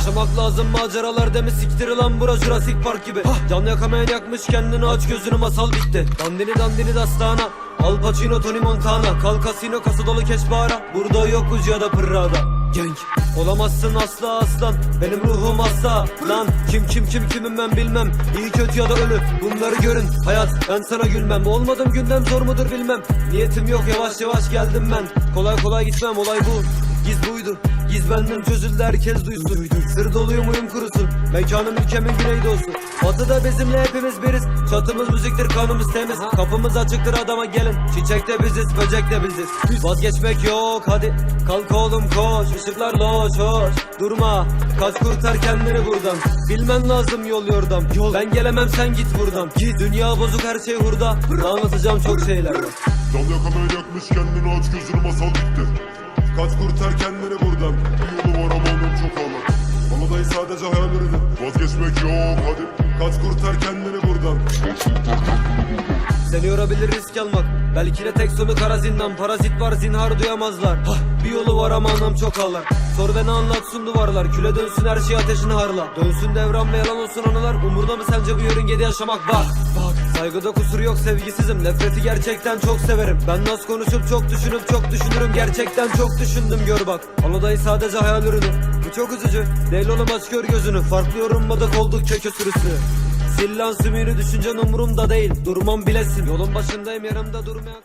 Yaşamak lazım maceralar demi siktir lan bura Jurassic Park gibi. Can yakamayan yakmış kendini aç gözünü masal bitti. Dandini dandini dastana. Al Pacino Tony Montana. Kal kasino kasa dolu keş bara Burada yok ucu ya da pırrada Genk. Olamazsın asla aslan. Benim ruhum hasta Lan. Kim kim kim kimim ben bilmem. İyi kötü ya da ölü. Bunları görün. Hayat ben sana gülmem. Olmadım gündem zor mudur bilmem. Niyetim yok yavaş yavaş geldim ben. Kolay kolay gitmem olay bu Giz buydu Giz benden çözüldü herkes duysun. Sır doluyum uyum kurusun Mekanım ülkemin güneydoğusu Batıda bizimle hepimiz biriz Çatımız müziktir kanımız temiz. Kapımız açıktır adama gelin Çiçek de biziz böcek de biziz. Vazgeçmek yok hadi Kalk oğlum koş. Işıklar loş hoş. Durma kaç kurtar kendini buradan. Bilmen lazım yol yordam. Ben gelemem sen git buradan. Dünya bozuk her şey hurda. Anlatacağım çok şeyler. Var Can yakamaya yakmış kendini aç gözünü masal bitti Kaç kurtar kendini buradan. Bir yolu var ama onun çok ağlar Bana dayı sadece hayallerini Vazgeçmek yok hadi. Kaç kurtar kendini buradan. Seni yorabilir risk almak. Belki de tek sonu kara zindan. Parazit var zinhar duyamazlar. Hah, Bir yolu var ama anlam çok ağlar. Sor ve ne anlatsın duvarlar. Küle dönsün her şey ateşini harla. Dönsün devran ve yalan olsun anılar. Umurda mı sence bu yörüngede yaşamak? Bak Bak Saygıda kusur yok sevgisizim. Nefreti gerçekten çok severim. Ben nasıl konuşup çok düşünüp çok düşünürüm. Gerçekten çok düşündüm gör bak. Anadayı sadece hayal ürünü. Bu çok üzücü. Değil oğlum aç gör gözünü. Farklı yorumladık olduk keke sürüsü Sillan sümüğünü düşüncen umurumda değil. Durmam bilesin. Yolun başındayım yanımda durmayan